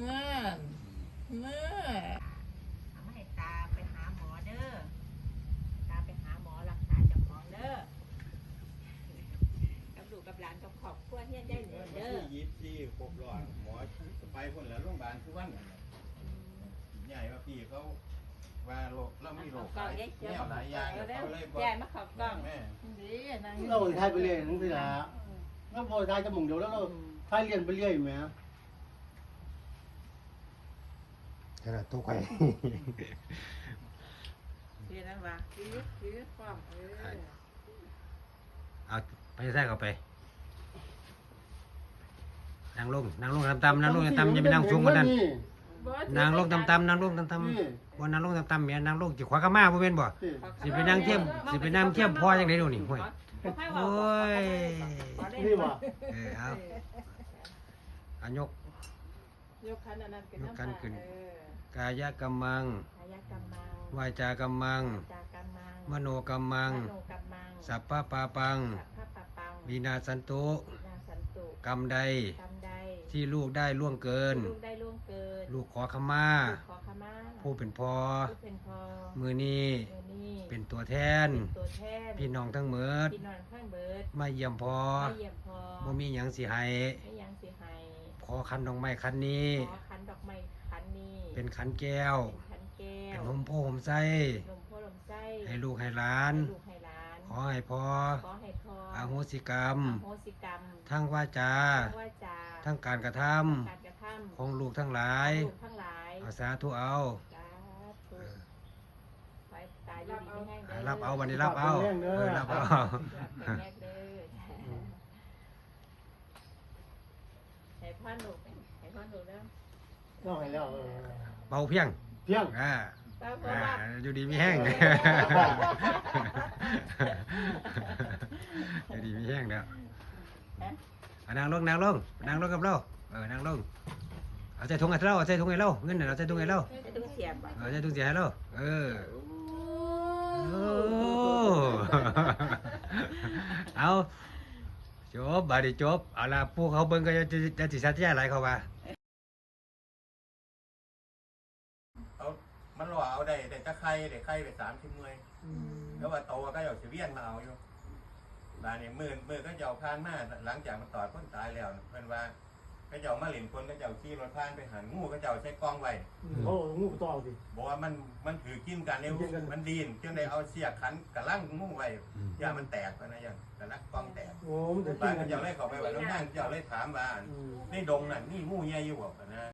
เมื่อเมื่อเอามาให้ตาไปหาหมอเด้อ ตาไปหาหมอรักษาเจ้าของเด้อกับลูกกับหลานกับครอบครัวเฮียนได้เหมือนเด้อยิบที่ครบรอดหมอไปคนแล้วโรงพยาบาลทุกวันน่ะใหญ่ว่าพี่เขาว่าโรคเรามีโรคหลายแนวหลายอย่างเขาเลยบอกยายมาขับกล้องแม่ดีนางเราไทยไปเรื่อยนั่นสิละแล้วพอไทยจะหมุ่งเดียวแล้วเราไทยเรียนไปเรื่อยไหม ขนาดตัวไปดีนั่นวะดีดีความเออเอาไปใส่เข้าไปนั่งลงนั่งลงตำๆนั่งลงตำๆอย่าไปนั่งสูงกว่านั้นนั่งลงตำๆนั่งลงตำๆบ่นั่งลงตำๆแม่นั่งลงจิขวากะมาบ่แม่นบ่สิไปนั่งเทียมสิไปนั่งเทียมพ่อจังได๋ดูนี่ห้วยโอ้ยนี่บ่เออเอาอายก ยกขันอันนั้นขึ้นยกขันขึ้น เออกายกัมมังพยากรรมัง วาจากัมมังจากรรมังมโนกัมมัง มโนกรรมังสัพพะปาปัง สัพพะปะปังวินาสันตุนาสันตุกรรมใด กรรมใดที่ลูกได้ล่วงเกิน ลูกได้ล่วงเกินลูกขอขมา ลูกขอขมาผู้เป็นพ่อผู้เป็นพ่อมือนี้มือนี้เป็นตัวแทน เป็นตัวแทนพี่น้องทั้งหมดพี่น้องข้างเบิดมาเยี่ยมพ่อมาเยี่ยมพ่อบ่มีหยังสิให้ไม่ยังสิให้ข อคันดอกไม้คันนี้ ขอขันดอกไม้ขันนี้เป็นขันแก้ว เป็นขันแก้เป็นวหมโพหมไส้ลมพ่อลมไส้ให้ลูกให้หลาน ให้ลูกให้หลาน ขอให้พ่อขอให้พ่ออาโหสิกรรม อโหสิกรรมทั้งวาจา ทั้งว่าจาทั้งการกระทำการกระทำของลูกทั้งหลายลูกทั้งหลายเอาสาธุเอาสาธุไว้ตายอยู่ดีไม่แห้งเด้รับเอาวันนี้รับเอาเออรับเอารับแรกเด้อ ให้พ่อหนูให้พ่อหนูแล้วต้องให้แล้วเบาเพียงเพียง อ่าป้าพ่ออ่าว่าอยู่ดีมีแห้ง อยู่ดีมีแห้งแล้วเอานางลงนางลงนางลงกับเราเออนางลงเอาใส่ถุงให้เราเอาใส่ถุงให้เราเงินน่ะเอาใส่ถุงให้เราจะต้องเสียบอะเอาใส่ถุงเสียให้เราเออ โอ้ เอา จบบาดนีจบเอาล่ะผู้เขาเบิ่งก็จะจะจะสิสัตย์ใจหลายเขาว่าเอามันรอเอาได้ได้ตะไคร้ได้ไข่ไปสามชิ้นมวยแล้วว่าโตก็เอาสิเวียนมาเอาอยู่บานนี้มือมือก็จะเอาพานมาหลังจากมันตอดคนตายแล้วน่ะเพิ่นว่าก็จะเอามาเล่นคนก็จะเอาขี่รถพานไปหันงูก็จะเอาใช้กล้องไว้โอ้งูต่อสิบอกว่ามันมันถือกินกันเนี่ยกินกันมันดีนจึงได้เอาเสียกขันกระลังงูไว้อย่ามันแตกไปนะอย่างกระลังกล้องแตก โอ้มันจะกิบ้านนกัก็นจะเอาเลยเข้าไปว่าน้องนั่งจะเอาเลยถามว่าอืมในดงนั่นนี่งูใหญ่อยู่บ่นะ